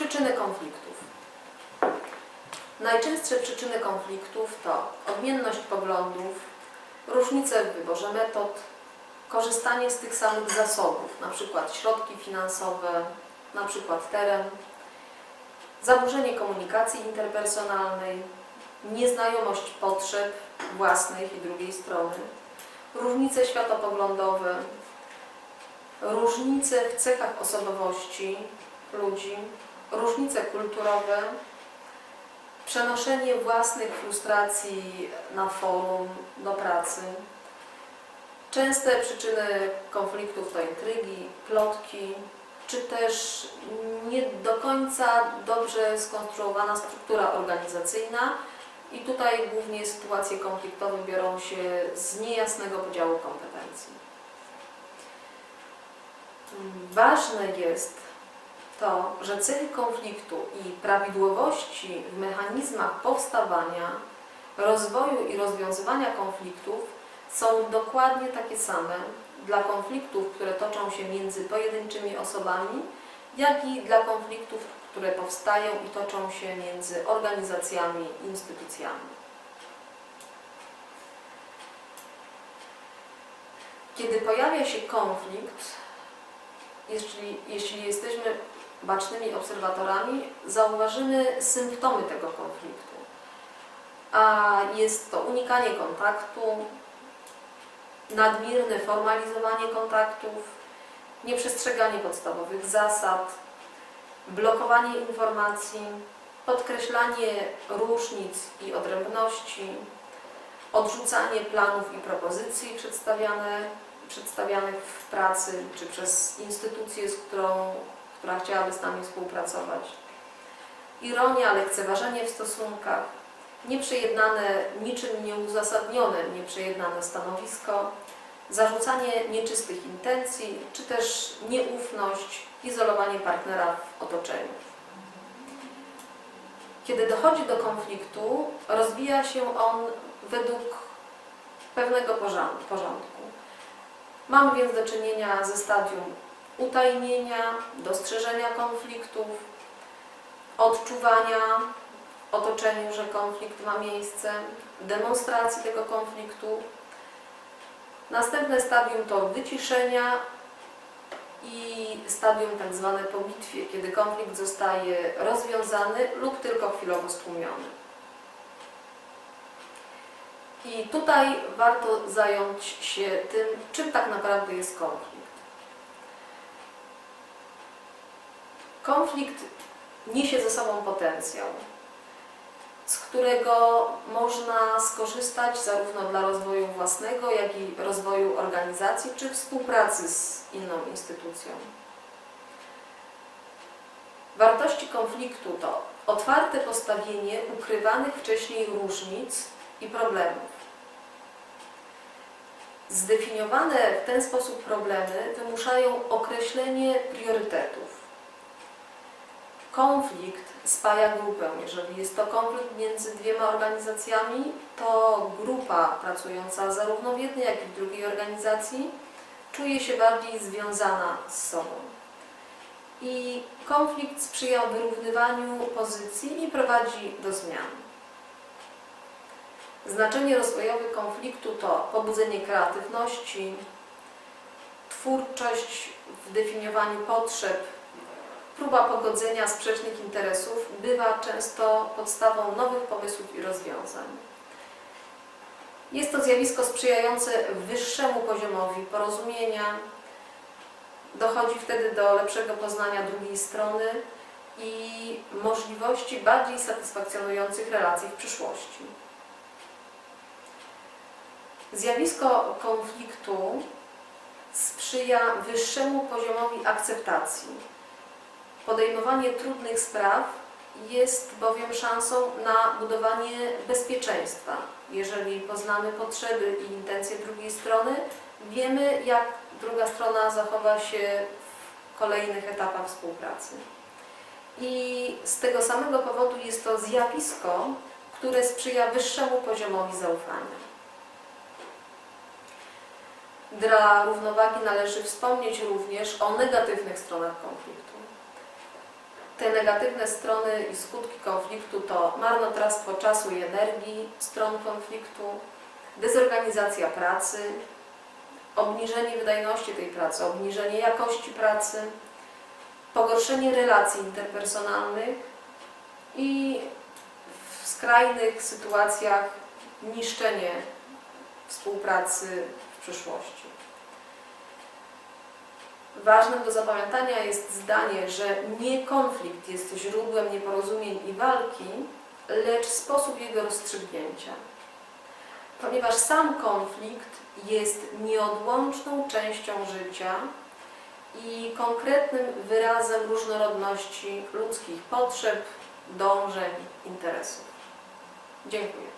Przyczyny konfliktów. Najczęstsze przyczyny konfliktów to odmienność poglądów, różnice w wyborze metod, korzystanie z tych samych zasobów, np. środki finansowe, np. teren, zaburzenie komunikacji interpersonalnej, nieznajomość potrzeb własnych i drugiej strony, różnice światopoglądowe, różnice w cechach osobowości ludzi, różnice kulturowe, przenoszenie własnych frustracji na forum, do pracy. Częste przyczyny konfliktów to intrygi, plotki, czy też nie do końca dobrze skonstruowana struktura organizacyjna. I tutaj głównie sytuacje konfliktowe biorą się z niejasnego podziału kompetencji. Ważne jest to, że cechy konfliktu i prawidłowości w mechanizmach powstawania, rozwoju i rozwiązywania konfliktów są dokładnie takie same dla konfliktów, które toczą się między pojedynczymi osobami, jak i dla konfliktów, które powstają i toczą się między organizacjami i instytucjami. Kiedy pojawia się konflikt, jeśli, jeśli jesteśmy bacznymi obserwatorami, zauważymy symptomy tego konfliktu. A jest to unikanie kontaktu, nadmierne formalizowanie kontaktów, nieprzestrzeganie podstawowych zasad, blokowanie informacji, podkreślanie różnic i odrębności, odrzucanie planów i propozycji przedstawianych w pracy czy przez instytucję, z którą, która chciałaby z nami współpracować. Ironia, lekceważenie w stosunkach, nieprzejednane, niczym nieuzasadnione, nieprzejednane stanowisko, zarzucanie nieczystych intencji, czy też nieufność, izolowanie partnera w otoczeniu. Kiedy dochodzi do konfliktu, rozwija się on według pewnego porząd- porządku. Mamy więc do czynienia ze stadium utajnienia, dostrzeżenia konfliktów, odczuwania w otoczeniu, że konflikt ma miejsce, demonstracji tego konfliktu. Następne stadium to wyciszenia i stadium tak zwane po bitwie, kiedy konflikt zostaje rozwiązany lub tylko chwilowo stłumiony. I tutaj warto zająć się tym, czym tak naprawdę jest konflikt. Konflikt niesie ze sobą potencjał, z którego można skorzystać zarówno dla rozwoju własnego, jak i rozwoju organizacji czy współpracy z inną instytucją. Wartości konfliktu to otwarte postawienie ukrywanych wcześniej różnic i problemów. Zdefiniowane w ten sposób problemy wymuszają określenie priorytetów. Konflikt spaja grupę. Jeżeli jest to konflikt między dwiema organizacjami, to grupa pracująca zarówno w jednej, jak i w drugiej organizacji czuje się bardziej związana z sobą. I konflikt sprzyja wyrównywaniu pozycji i prowadzi do zmian. Znaczenie rozwojowe konfliktu to pobudzenie kreatywności, twórczość w definiowaniu potrzeb, próba pogodzenia sprzecznych interesów bywa często podstawą nowych pomysłów i rozwiązań. Jest to zjawisko sprzyjające wyższemu poziomowi porozumienia. Dochodzi wtedy do lepszego poznania drugiej strony i możliwości bardziej satysfakcjonujących relacji w przyszłości. Zjawisko konfliktu sprzyja wyższemu poziomowi akceptacji. Podejmowanie trudnych spraw jest bowiem szansą na budowanie bezpieczeństwa. Jeżeli poznamy potrzeby i intencje drugiej strony, wiemy, jak druga strona zachowa się w kolejnych etapach współpracy. I z tego samego powodu jest to zjawisko, które sprzyja wyższemu poziomowi zaufania. Dla równowagi należy wspomnieć również o negatywnych stronach konfliktu. Te negatywne strony i skutki konfliktu to marnotrawstwo czasu i energii stron konfliktu, dezorganizacja pracy, obniżenie wydajności tej pracy, obniżenie jakości pracy, pogorszenie relacji interpersonalnych i w skrajnych sytuacjach niszczenie współpracy w przyszłości. Ważnym do zapamiętania jest zdanie, że nie konflikt jest źródłem nieporozumień i walki, lecz sposób jego rozstrzygnięcia. Ponieważ sam konflikt jest nieodłączną częścią życia i konkretnym wyrazem różnorodności ludzkich potrzeb, dążeń, interesów. Dziękuję.